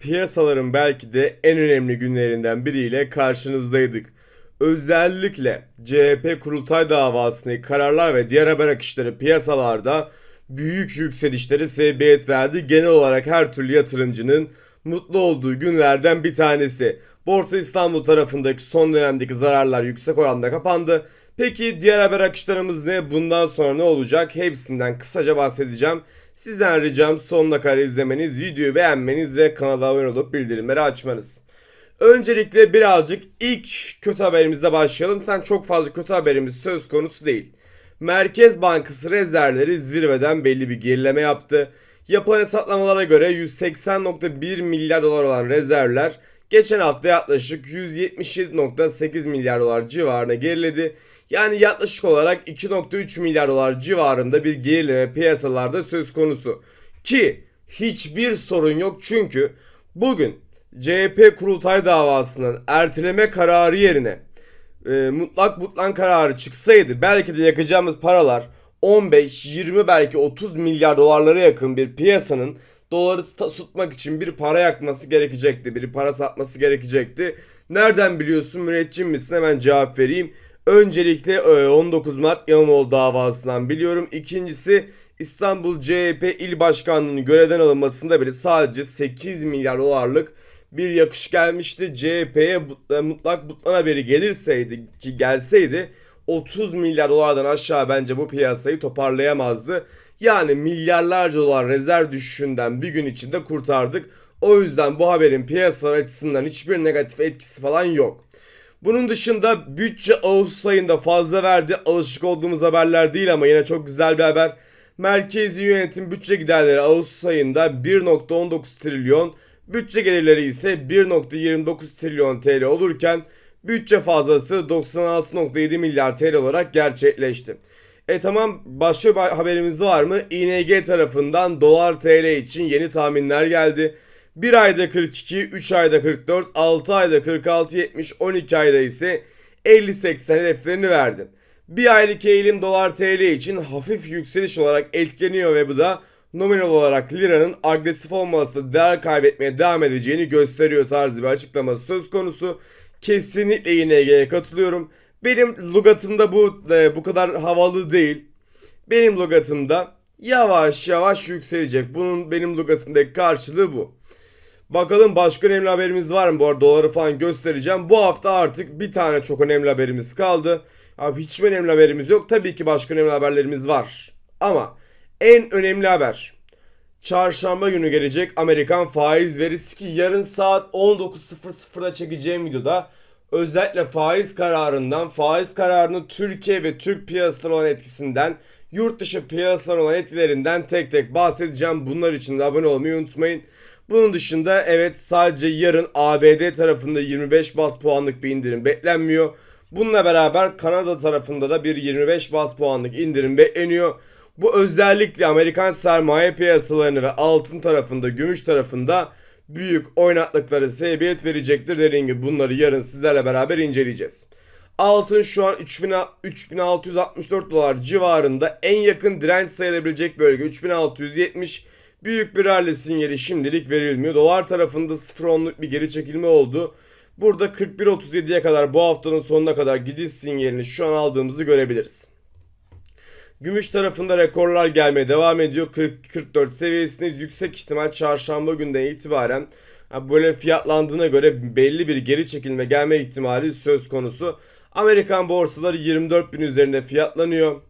piyasaların belki de en önemli günlerinden biriyle karşınızdaydık. Özellikle CHP kurultay davasındaki kararlar ve diğer haber akışları piyasalarda büyük yükselişlere sebebiyet verdi. Genel olarak her türlü yatırımcının mutlu olduğu günlerden bir tanesi. Borsa İstanbul tarafındaki son dönemdeki zararlar yüksek oranda kapandı. Peki diğer haber akışlarımız ne? Bundan sonra ne olacak? Hepsinden kısaca bahsedeceğim. Sizden ricam sonuna kadar izlemeniz, videoyu beğenmeniz ve kanala abone olup bildirimleri açmanız. Öncelikle birazcık ilk kötü haberimizle başlayalım. Zaten çok fazla kötü haberimiz söz konusu değil. Merkez Bankası rezervleri zirveden belli bir gerileme yaptı. Yapılan hesaplamalara göre 180.1 milyar dolar olan rezervler geçen hafta yaklaşık 177.8 milyar dolar civarına geriledi. Yani yaklaşık olarak 2.3 milyar dolar civarında bir gerileme piyasalarda söz konusu. Ki hiçbir sorun yok çünkü bugün CHP kurultay davasının erteleme kararı yerine e, mutlak butlan kararı çıksaydı belki de yakacağımız paralar 15, 20 belki 30 milyar dolarlara yakın bir piyasanın doları tutmak için bir para yakması gerekecekti. Bir para satması gerekecekti. Nereden biliyorsun müneccim misin? Hemen cevap vereyim. Öncelikle e, 19 Mart İmamoğlu davasından biliyorum. İkincisi İstanbul CHP il başkanlığının görevden alınmasında bile sadece 8 milyar dolarlık bir yakış gelmişti. CHP'ye mutlak butlan haberi gelirseydi ki gelseydi 30 milyar dolardan aşağı bence bu piyasayı toparlayamazdı. Yani milyarlarca dolar rezerv düşüşünden bir gün içinde kurtardık. O yüzden bu haberin piyasalar açısından hiçbir negatif etkisi falan yok. Bunun dışında bütçe Ağustos ayında fazla verdi. Alışık olduğumuz haberler değil ama yine çok güzel bir haber. Merkezi yönetim bütçe giderleri Ağustos ayında 1.19 trilyon, bütçe gelirleri ise 1.29 trilyon TL olurken bütçe fazlası 96.7 milyar TL olarak gerçekleşti. E tamam başka bir haberimiz var mı? ING tarafından dolar TL için yeni tahminler geldi. 1 ayda 42, 3 ayda 44, 6 ayda 46, 70, 12 ayda ise 50-80 hedeflerini verdi. Bir aylık eğilim dolar TL için hafif yükseliş olarak etkileniyor ve bu da nominal olarak liranın agresif olması değer kaybetmeye devam edeceğini gösteriyor tarzı bir açıklaması söz konusu. Kesinlikle ING'ye katılıyorum. Benim lugatımda bu e, bu kadar havalı değil. Benim lugatımda yavaş yavaş yükselecek. Bunun benim lugatımdaki karşılığı bu. Bakalım başka önemli haberimiz var mı? Bu arada doları falan göstereceğim. Bu hafta artık bir tane çok önemli haberimiz kaldı. Abi hiç önemli haberimiz yok? Tabii ki başka önemli haberlerimiz var. Ama en önemli haber. Çarşamba günü gelecek Amerikan faiz verisi ki yarın saat 19.00'da çekeceğim videoda özellikle faiz kararından, faiz kararının Türkiye ve Türk piyasaları olan etkisinden, yurt dışı piyasalar olan etkilerinden tek tek bahsedeceğim. Bunlar için de abone olmayı unutmayın. Bunun dışında evet sadece yarın ABD tarafında 25 bas puanlık bir indirim beklenmiyor. Bununla beraber Kanada tarafında da bir 25 bas puanlık indirim bekleniyor. Bu özellikle Amerikan sermaye piyasalarını ve altın tarafında, gümüş tarafında büyük oynaklıkları sebebiyet verecektir. Dediğim gibi bunları yarın sizlerle beraber inceleyeceğiz. Altın şu an 3000 3664 dolar civarında en yakın direnç sayılabilecek bölge 3670. Büyük bir rally sinyali şimdilik verilmiyor. Dolar tarafında 0.10'luk bir geri çekilme oldu. Burada 41.37'ye kadar bu haftanın sonuna kadar gidiş sinyalini şu an aldığımızı görebiliriz. Gümüş tarafında rekorlar gelmeye devam ediyor. 40-44 seviyesindeyiz. Yüksek ihtimal çarşamba günden itibaren böyle fiyatlandığına göre belli bir geri çekilme gelme ihtimali söz konusu. Amerikan borsaları 24 bin üzerinde fiyatlanıyor.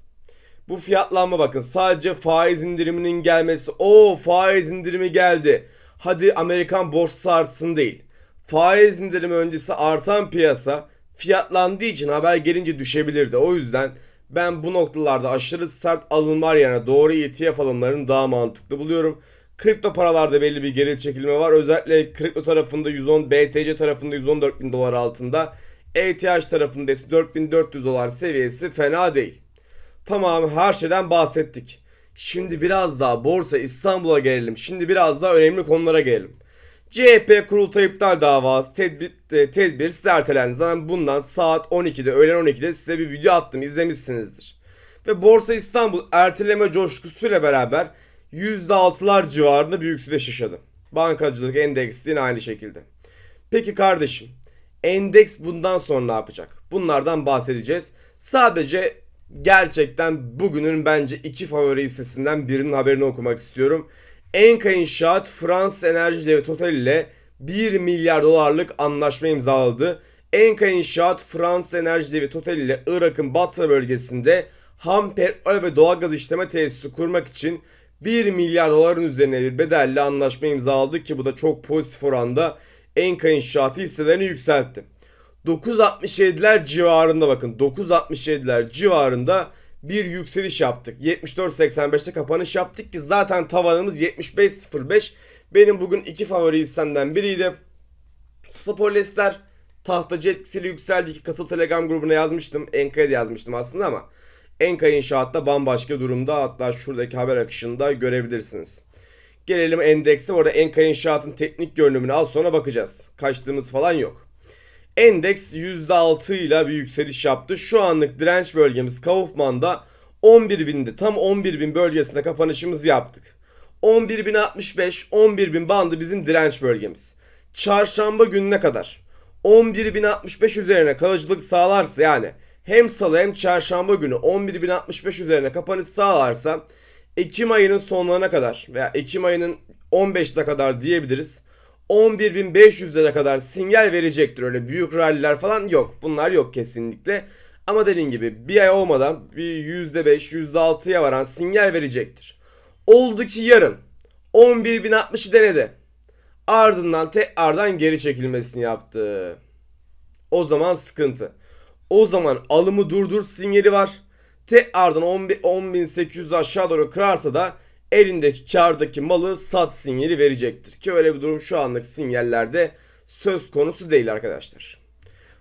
Bu fiyatlanma bakın sadece faiz indiriminin gelmesi. O faiz indirimi geldi. Hadi Amerikan borsası artsın değil. Faiz indirimi öncesi artan piyasa fiyatlandığı için haber gelince düşebilirdi. O yüzden ben bu noktalarda aşırı sert alımlar yerine doğru ETF alımlarını daha mantıklı buluyorum. Kripto paralarda belli bir geri çekilme var. Özellikle kripto tarafında 110, BTC tarafında 114 bin dolar altında. ETH tarafında ise 4400 dolar seviyesi fena değil. Tamam her şeyden bahsettik. Şimdi biraz daha Borsa İstanbul'a gelelim. Şimdi biraz daha önemli konulara gelelim. CHP kurultay iptal davası tedbir, e, tedbir size ertelendi. Zaten bundan saat 12'de öğlen 12'de size bir video attım izlemişsinizdir. Ve Borsa İstanbul erteleme coşkusuyla beraber %6'lar civarında bir yükseliş yaşadı. Bankacılık endeksi yine aynı şekilde. Peki kardeşim endeks bundan sonra ne yapacak? Bunlardan bahsedeceğiz. Sadece gerçekten bugünün bence iki favori hissesinden birinin haberini okumak istiyorum. Enka İnşaat Fransız Enerji Devi Total ile 1 milyar dolarlık anlaşma imzaladı. Enka İnşaat Fransız Enerji Devi Total ile Irak'ın Basra bölgesinde ham petrol ve doğalgaz işleme tesisi kurmak için 1 milyar doların üzerine bir bedelle anlaşma imzaladı ki bu da çok pozitif oranda Enka İnşaatı hisselerini yükseltti. 9.67'ler civarında bakın 9.67'ler civarında bir yükseliş yaptık. 74.85'te kapanış yaptık ki zaten tavanımız 75.05. Benim bugün iki favori hissemden biriydi. Stopolesler tahtacı etkisiyle yükseldi ki katıl telegram grubuna yazmıştım. Enka'ya da yazmıştım aslında ama Enka inşaatta bambaşka durumda. Hatta şuradaki haber akışında görebilirsiniz. Gelelim endekse. Orada Enka inşaatın teknik görünümüne az sonra bakacağız. Kaçtığımız falan yok. Endeks %6 ile bir yükseliş yaptı. Şu anlık direnç bölgemiz Kaufman'da 11.000'de tam 11.000 bölgesinde kapanışımızı yaptık. 11.065 11.000 bandı bizim direnç bölgemiz. Çarşamba gününe kadar 11.065 üzerine kalıcılık sağlarsa yani hem salı hem çarşamba günü 11.065 üzerine kapanış sağlarsa Ekim ayının sonlarına kadar veya Ekim ayının 15'ine kadar diyebiliriz. 11.500'lere kadar sinyal verecektir. Öyle büyük ralliler falan yok. Bunlar yok kesinlikle. Ama dediğim gibi bir ay olmadan bir %5, %6'ya varan sinyal verecektir. Oldu ki yarın 11.060'ı denedi. Ardından tekrardan geri çekilmesini yaptı. O zaman sıkıntı. O zaman alımı durdur sinyali var. Tekrardan 10.800 aşağı doğru kırarsa da elindeki kardaki malı sat sinyali verecektir. Ki öyle bir durum şu anlık sinyallerde söz konusu değil arkadaşlar.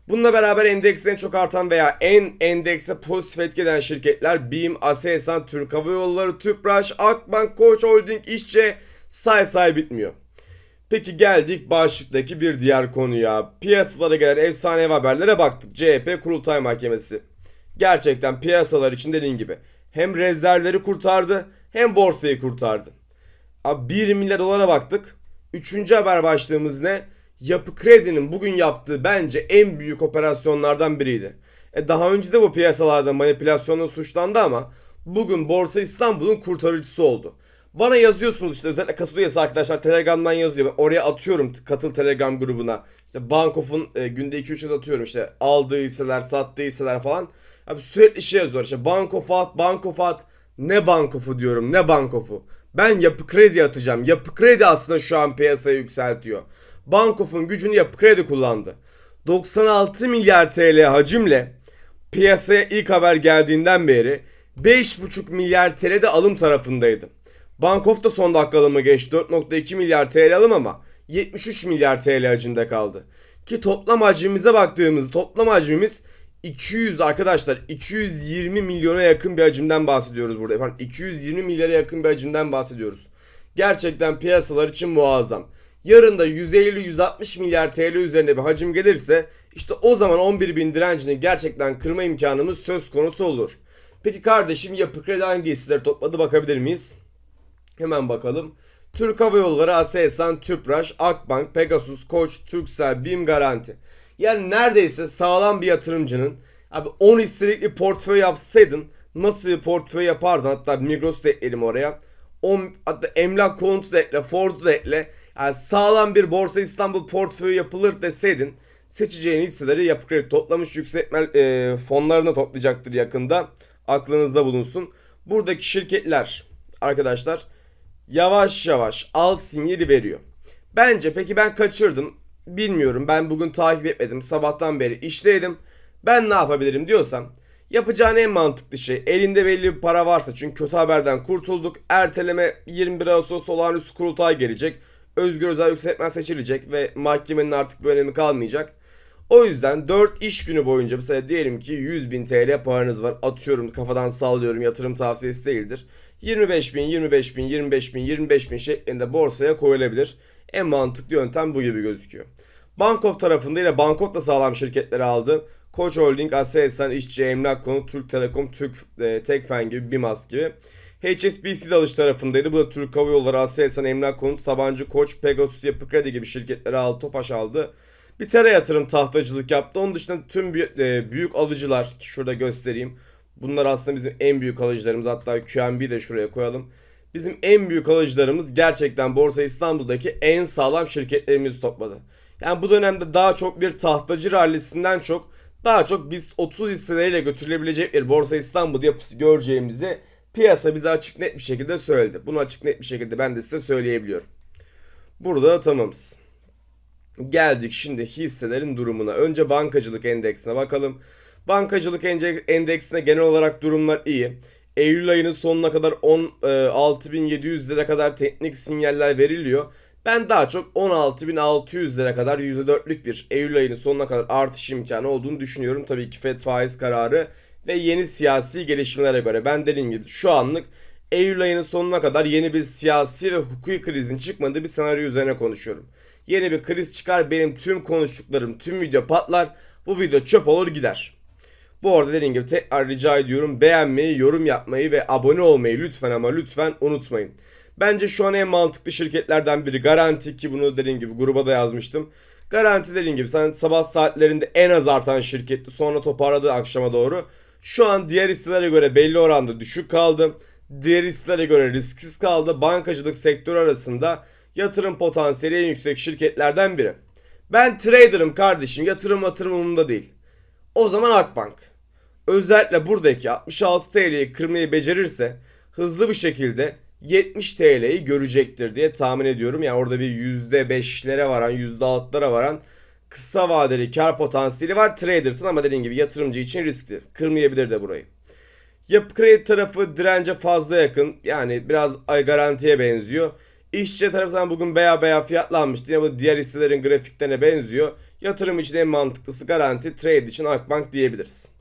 Bununla beraber endekste en çok artan veya en endekse pozitif etki eden şirketler BİM, Aselsan, Türk Hava Yolları, Tüpraş, Akbank, Koç Holding, İşçe say say bitmiyor. Peki geldik başlıktaki bir diğer konuya. Piyasalara gelen efsane haberlere baktık. CHP Kurultay Mahkemesi. Gerçekten piyasalar için dediğin gibi hem rezervleri kurtardı hem borsayı kurtardı. Abi 1 milyar dolara baktık. Üçüncü haber başlığımız ne? Yapı Kredi'nin bugün yaptığı bence en büyük operasyonlardan biriydi. E daha önce de bu piyasalarda manipülasyonla suçlandı ama bugün Borsa İstanbul'un kurtarıcısı oldu. Bana yazıyorsunuz işte özellikle katıl üyesi arkadaşlar Telegram'dan yazıyor. Ben oraya atıyorum katıl Telegram grubuna. İşte Bankof'un e, günde 2-3 kez atıyorum işte aldığı hisseler, sattığı hisseler falan. Abi sürekli şey yazıyor işte Bankof at, Bankof. Ne Bankof'u diyorum ne Bankof'u. Ben yapı kredi atacağım. Yapı kredi aslında şu an piyasayı yükseltiyor. Bankof'un gücünü yapı kredi kullandı. 96 milyar TL hacimle piyasaya ilk haber geldiğinden beri 5,5 milyar TL de alım tarafındaydı. Bankof da son dakika alımı geçti. 4.2 milyar TL alım ama 73 milyar TL hacimde kaldı. Ki toplam hacmimize baktığımızda toplam hacmimiz 200 arkadaşlar 220 milyona yakın bir hacimden bahsediyoruz burada. Efendim 220 milyara yakın bir hacimden bahsediyoruz. Gerçekten piyasalar için muazzam. Yarın da 150-160 milyar TL üzerinde bir hacim gelirse işte o zaman 11 bin direncini gerçekten kırma imkanımız söz konusu olur. Peki kardeşim yapı kredi hangi hisseleri topladı bakabilir miyiz? Hemen bakalım. Türk Hava Yolları, Aselsan, Tüpraş, Akbank, Pegasus, Koç, Turkcell, BİM Garanti. Yani neredeyse sağlam bir yatırımcının abi 10 hisselik bir portföy yapsaydın nasıl bir portföy yapardın? Hatta Migros da ekledim oraya. 10, hatta emlak konutu da ekle, Ford'u da ekle. Yani sağlam bir Borsa İstanbul portföyü yapılır deseydin seçeceğin hisseleri yapı kredi toplamış yükseltme e, fonlarına toplayacaktır yakında. Aklınızda bulunsun. Buradaki şirketler arkadaşlar yavaş yavaş al sinyali veriyor. Bence peki ben kaçırdım. Bilmiyorum ben bugün takip etmedim. Sabahtan beri işteydim. Ben ne yapabilirim diyorsam yapacağın en mantıklı şey elinde belli bir para varsa çünkü kötü haberden kurtulduk. Erteleme 21 Ağustos olağanüstü kurultay gelecek. Özgür Özel Yükseltmen seçilecek ve mahkemenin artık bir önemi kalmayacak. O yüzden 4 iş günü boyunca mesela diyelim ki 100 bin TL paranız var. Atıyorum kafadan sallıyorum yatırım tavsiyesi değildir. 25 bin, 25 bin, 25 bin, 25 bin şeklinde borsaya koyulabilir. En mantıklı yöntem bu gibi gözüküyor. Bankof tarafında yine Bankof da sağlam şirketleri aldı. Koç Holding, Aselsan, İşçi, Emlak Konu, Türk Telekom, Türk e, Tekfen gibi, Bimas gibi. HSBC de alış tarafındaydı. Bu da Türk Hava Yolları, Aselsan, Emlak Konut, Sabancı Koç, Pegasus, Yapı Kredi gibi şirketleri aldı. Tofaş aldı. Bir tera yatırım tahtacılık yaptı. Onun dışında tüm e, büyük alıcılar şurada göstereyim. Bunlar aslında bizim en büyük alıcılarımız. Hatta QNB de şuraya koyalım. Bizim en büyük alıcılarımız gerçekten Borsa İstanbul'daki en sağlam şirketlerimizi topladı. Yani bu dönemde daha çok bir tahtacı rallisinden çok daha çok biz 30 hisseleriyle götürülebilecek bir Borsa İstanbul yapısı göreceğimizi piyasa bize açık net bir şekilde söyledi. Bunu açık net bir şekilde ben de size söyleyebiliyorum. Burada da tamamız. Geldik şimdi hisselerin durumuna. Önce bankacılık endeksine bakalım. Bankacılık ende- endeksine genel olarak durumlar iyi. Eylül ayının sonuna kadar 16.700 lira kadar teknik sinyaller veriliyor. Ben daha çok 16.600 lira kadar %4'lük bir Eylül ayının sonuna kadar artış imkanı olduğunu düşünüyorum. Tabii ki FED faiz kararı ve yeni siyasi gelişmelere göre. Ben dediğim gibi şu anlık Eylül ayının sonuna kadar yeni bir siyasi ve hukuki krizin çıkmadığı bir senaryo üzerine konuşuyorum. Yeni bir kriz çıkar benim tüm konuştuklarım tüm video patlar bu video çöp olur gider. Bu arada dediğim gibi tekrar rica ediyorum beğenmeyi, yorum yapmayı ve abone olmayı lütfen ama lütfen unutmayın. Bence şu an en mantıklı şirketlerden biri Garanti ki bunu dediğim gibi gruba da yazmıştım. Garanti dediğim gibi sen sabah saatlerinde en az artan şirketti sonra toparladı akşama doğru. Şu an diğer hisselere göre belli oranda düşük kaldı. Diğer hisselere göre risksiz kaldı. Bankacılık sektörü arasında yatırım potansiyeli en yüksek şirketlerden biri. Ben trader'ım kardeşim yatırım yatırım umurumda değil. O zaman Akbank. Özellikle buradaki 66 TL'yi kırmayı becerirse hızlı bir şekilde 70 TL'yi görecektir diye tahmin ediyorum. Yani orada bir %5'lere varan, %6'lara varan kısa vadeli kar potansiyeli var traders'ın ama dediğim gibi yatırımcı için riskli. Kırmayabilir de burayı. Yapı kredi tarafı dirence fazla yakın. Yani biraz garantiye benziyor. İşçi tarafı zaten bugün beya beya fiyatlanmıştı. Yine bu diğer hisselerin grafiklerine benziyor. Yatırım için en mantıklısı garanti, trade için Akbank diyebiliriz.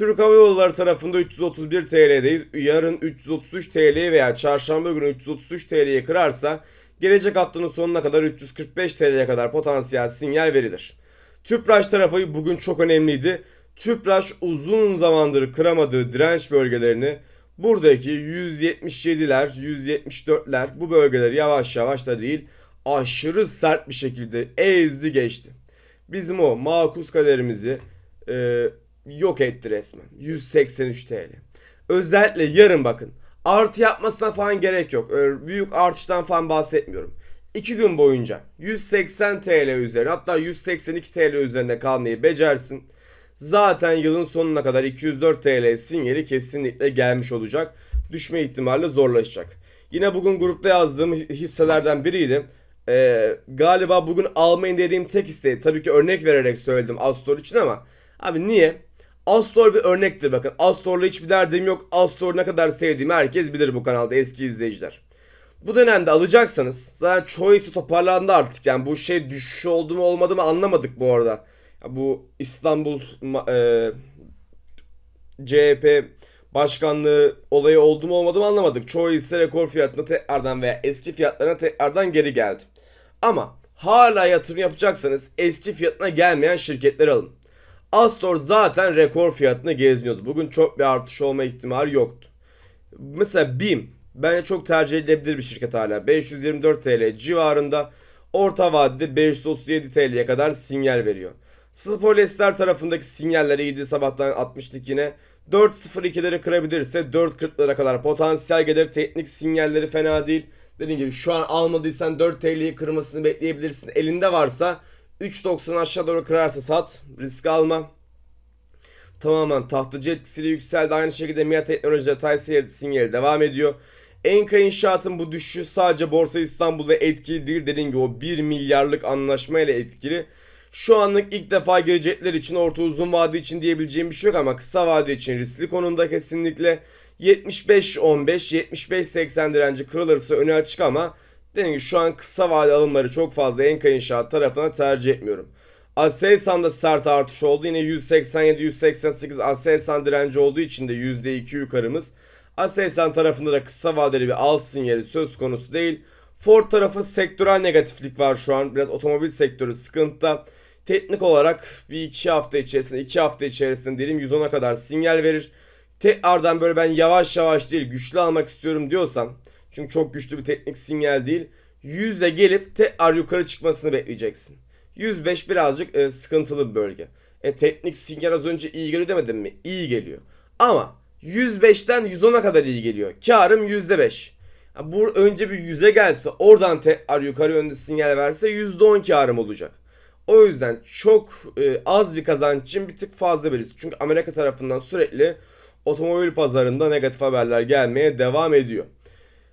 Türk Hava Yolları tarafında 331 TL'deyiz. Yarın 333 TL veya çarşamba günü 333 TL'ye kırarsa gelecek haftanın sonuna kadar 345 TL'ye kadar potansiyel sinyal verilir. Tüpraş tarafı bugün çok önemliydi. Tüpraş uzun zamandır kıramadığı direnç bölgelerini buradaki 177'ler, 174'ler bu bölgeleri yavaş yavaş da değil aşırı sert bir şekilde ezdi geçti. Bizim o makus kaderimizi e, yok etti resmen. 183 TL. Özellikle yarın bakın. Artı yapmasına falan gerek yok. Öyle büyük artıştan falan bahsetmiyorum. 2 gün boyunca 180 TL üzerine hatta 182 TL üzerinde kalmayı becersin. Zaten yılın sonuna kadar 204 TL sinyali kesinlikle gelmiş olacak. Düşme ihtimali zorlaşacak. Yine bugün grupta yazdığım hisselerden biriydi. Ee, galiba bugün almayın dediğim tek hisse tabii ki örnek vererek söyledim Astor için ama abi niye? Astor bir örnektir bakın. Astor'la hiçbir derdim yok. Astor'u ne kadar sevdiğimi herkes bilir bu kanalda eski izleyiciler. Bu dönemde alacaksanız zaten hisse toparlandı artık. Yani bu şey düşüş oldu mu olmadı mı anlamadık bu arada. Ya bu İstanbul e, CHP başkanlığı olayı oldu mu olmadı mı anlamadık. Çoğu hisse rekor fiyatına tekrardan veya eski fiyatlarına tekrardan geri geldi. Ama hala yatırım yapacaksanız eski fiyatına gelmeyen şirketleri alın. Astor zaten rekor fiyatına geziniyordu. Bugün çok bir artış olma ihtimali yoktu. Mesela BİM bence çok tercih edilebilir bir şirket hala. 524 TL civarında orta vadede 537 TL'ye kadar sinyal veriyor. Spolyester tarafındaki sinyaller iyiydi sabahtan atmıştık yine. 4.02'leri kırabilirse 4.40'lara kadar potansiyel gelir. Teknik sinyalleri fena değil. Dediğim gibi şu an almadıysan 4 TL'yi kırmasını bekleyebilirsin. Elinde varsa 3.90 aşağı doğru kırarsa sat. Risk alma. Tamamen tahtacı etkisiyle yükseldi. Aynı şekilde MIA Teknoloji Tay seyirdi sinyali devam ediyor. Enka İnşaat'ın bu düşüşü sadece Borsa İstanbul'da etkili değil. Dediğim gibi o 1 milyarlık anlaşma ile etkili. Şu anlık ilk defa gelecekler için orta uzun vade için diyebileceğim bir şey yok ama kısa vade için riskli konumda kesinlikle 75-15 75-80 direnci kırılırsa öne açık ama dediğim gibi şu an kısa vade alımları çok fazla Enka İnşaat tarafına tercih etmiyorum. Aselsan'da sert artış oldu. Yine 187-188 Aselsan direnci olduğu için de %2 yukarımız. Aselsan tarafında da kısa vadeli bir al sinyali söz konusu değil. Ford tarafı sektörel negatiflik var şu an. Biraz otomobil sektörü sıkıntıda. Teknik olarak bir iki hafta içerisinde, iki hafta içerisinde diyelim 110'a kadar sinyal verir. tekrardan böyle ben yavaş yavaş değil güçlü almak istiyorum diyorsan çünkü çok güçlü bir teknik sinyal değil 100'e gelip tekrar yukarı çıkmasını bekleyeceksin. 105 birazcık e, sıkıntılı bir bölge. E, teknik sinyal az önce iyi geliyor demedim mi? İyi geliyor. Ama 105'ten 110'a kadar iyi geliyor. Karım %5. Ha, Bu önce bir 100'e gelse oradan tekrar yukarı yönde sinyal verse %10 karım olacak. O yüzden çok e, az bir kazanç için bir tık fazla bir risk. Çünkü Amerika tarafından sürekli otomobil pazarında negatif haberler gelmeye devam ediyor.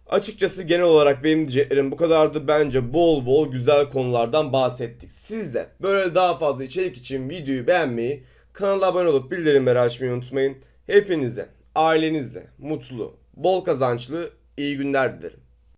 Açıkçası genel olarak benim diyeceklerim bu kadardı. Bence bol bol güzel konulardan bahsettik. Siz de böyle daha fazla içerik için videoyu beğenmeyi, kanala abone olup bildirimleri açmayı unutmayın. Hepinize ailenizle mutlu, bol kazançlı iyi günler dilerim.